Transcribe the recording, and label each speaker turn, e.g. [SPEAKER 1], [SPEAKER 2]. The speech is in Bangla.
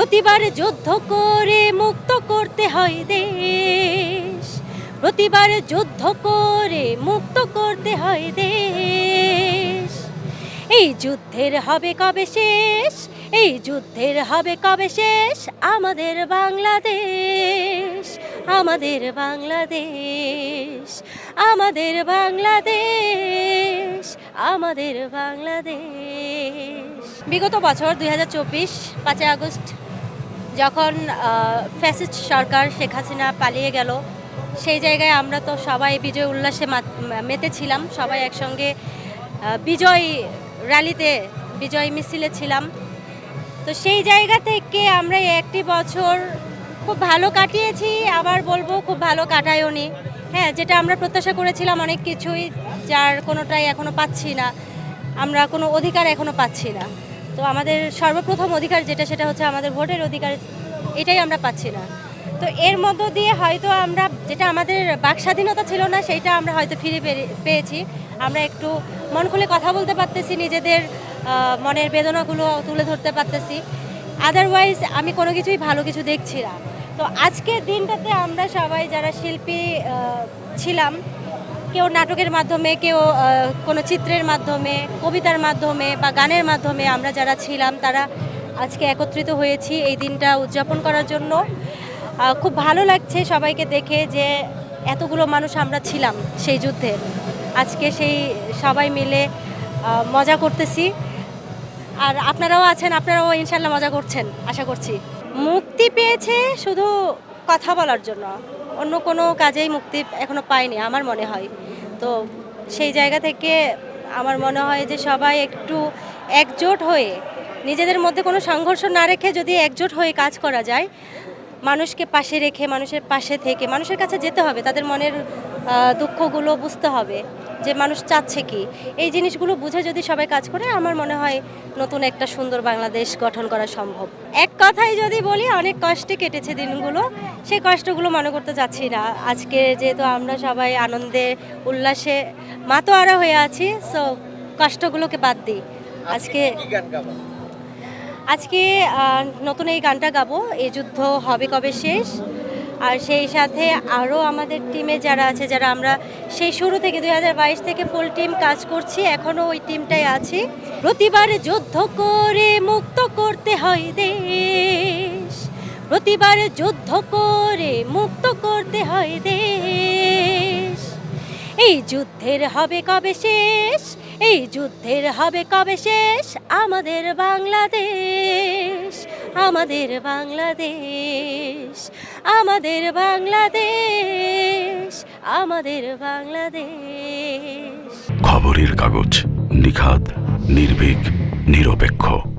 [SPEAKER 1] প্রতিবার যুদ্ধ করে মুক্ত করতে হয় দেশ। প্রতিবার যুদ্ধ করে মুক্ত করতে হয় দেশ। এই যুদ্ধের হবে কবে শেষ? এই যুদ্ধের হবে কবে শেষ? আমাদের বাংলাদেশ আমাদের বাংলাদেশ আমাদের বাংলাদেশ আমাদের বাংলাদেশ। বিগত বছর দুই হাজার চব্বিশ পাঁচই আগস্ট যখন ফ্যাসিস্ট সরকার শেখ হাসিনা পালিয়ে গেল, সেই জায়গায় আমরা তো সবাই বিজয় উল্লাসে মাত- মেতেছিলাম, সবাই একসঙ্গে বিজয় র্যালিতে, বিজয় মিছিলে ছিলাম। তো সেই জায়গা থেকে আমরা একটি বছর খুব ভালো কাটিয়েছি, আবার বলব খুব ভালো কাটায়ওনি হ্যাঁ যেটা আমরা প্রত্যাশা করেছিলাম অনেক কিছুই, যার কোনোটাই এখনও পাচ্ছি না। আমরা কোনো অধিকার এখনও পাচ্ছি না। তো আমাদের সর্বপ্রথম অধিকার যেটা, সেটা হচ্ছে আমাদের ভোটের অধিকার, এটাই আমরা পাচ্ছি না। তো এর মধ্য দিয়ে হয়তো আমরা, যেটা আমাদের বাক স্বাধীনতা ছিল না সেইটা আমরা হয়তো ফিরে পেয়েছি। আমরা একটু মন খুলে কথা বলতে পারতেছি, নিজেদের মনের বেদনাগুলো তুলে ধরতে পারতেছি। আদারওয়াইজ আমি কোনো কিছুই ভালো কিছু দেখছি না। তো আজকের দিনটাতে আমরা সবাই যারা শিল্পী ছিলাম কেউ নাটকের মাধ্যমে, কেউ কোনো চিত্রের মাধ্যমে, কবিতার মাধ্যমে বা গানের মাধ্যমে আমরা যারা ছিলাম, তারা আজকে একত্রিত হয়েছি এই দিনটা উদযাপন করার জন্য। খুব ভালো লাগছে সবাইকে দেখে যে এতগুলো মানুষ আমরা ছিলাম সেই যুদ্ধে। আজকে সেই সবাই মিলে মজা করতেছি। আর আপনারাও আছেন, আপনারাও ইনশাল্লাহ মজা করছেন, আশা করছি। মুক্তি পেয়েছে শুধু কথা বলার জন্য। অন্য কোনো কাজেই মুক্তি এখনও পাইনি, আমার মনে হয়। তো সেই জায়গা থেকে আমার মনে হয় যে সবাই একটু একজোট হয়ে নিজেদের মধ্যে কোনো সংঘর্ষ না রেখে যদি একজোট হয়ে কাজ করা যায় মানুষকে পাশে রেখে মানুষের পাশে থেকে মানুষের কাছে যেতে হবে তাদের মনের দুঃখগুলো বুঝতে হবে যে মানুষ চাচ্ছে কি। এই জিনিসগুলো বুঝে যদি সবাই কাজ করে আমার মনে হয় নতুন একটা সুন্দর বাংলাদেশ গঠন করা সম্ভব। এক কথায় যদি বলি অনেক কষ্টে কেটেছে দিনগুলো সেই কষ্টগুলো মনে করতে চাচ্ছি না। আজকে যেহেতু আমরা সবাই আনন্দে উল্লাসে মাতোয়ারা হয়ে আছি সো কষ্টগুলোকে বাদ দিই। আজকে আজকে নতুন এই গানটা গাবো। এই যুদ্ধ হবে কবে শেষ? আর সেই সাথে আরও আমাদের টিমে যারা আছে, যারা আমরা সেই শুরু থেকে দুই হাজার বাইশ থেকে ফুল টিম কাজ করছি এখনও ওই টিমটাই আছি। প্রতিবার যুদ্ধ করে মুক্ত করতে হয় দেশ। প্রতিবার যুদ্ধ করে মুক্ত করতে হয় দেশ। এই যুদ্ধের হবে কবে শেষ? এই যুদ্ধের হবে কবে শেষ? আমাদের বাংলাদেশ আমাদের বাংলাদেশ আমাদের বাংলাদেশ আমাদের বাংলাদেশ।
[SPEAKER 2] খবরের কাগজ নিখাদ, নির্ভীক, নিরপেক্ষ।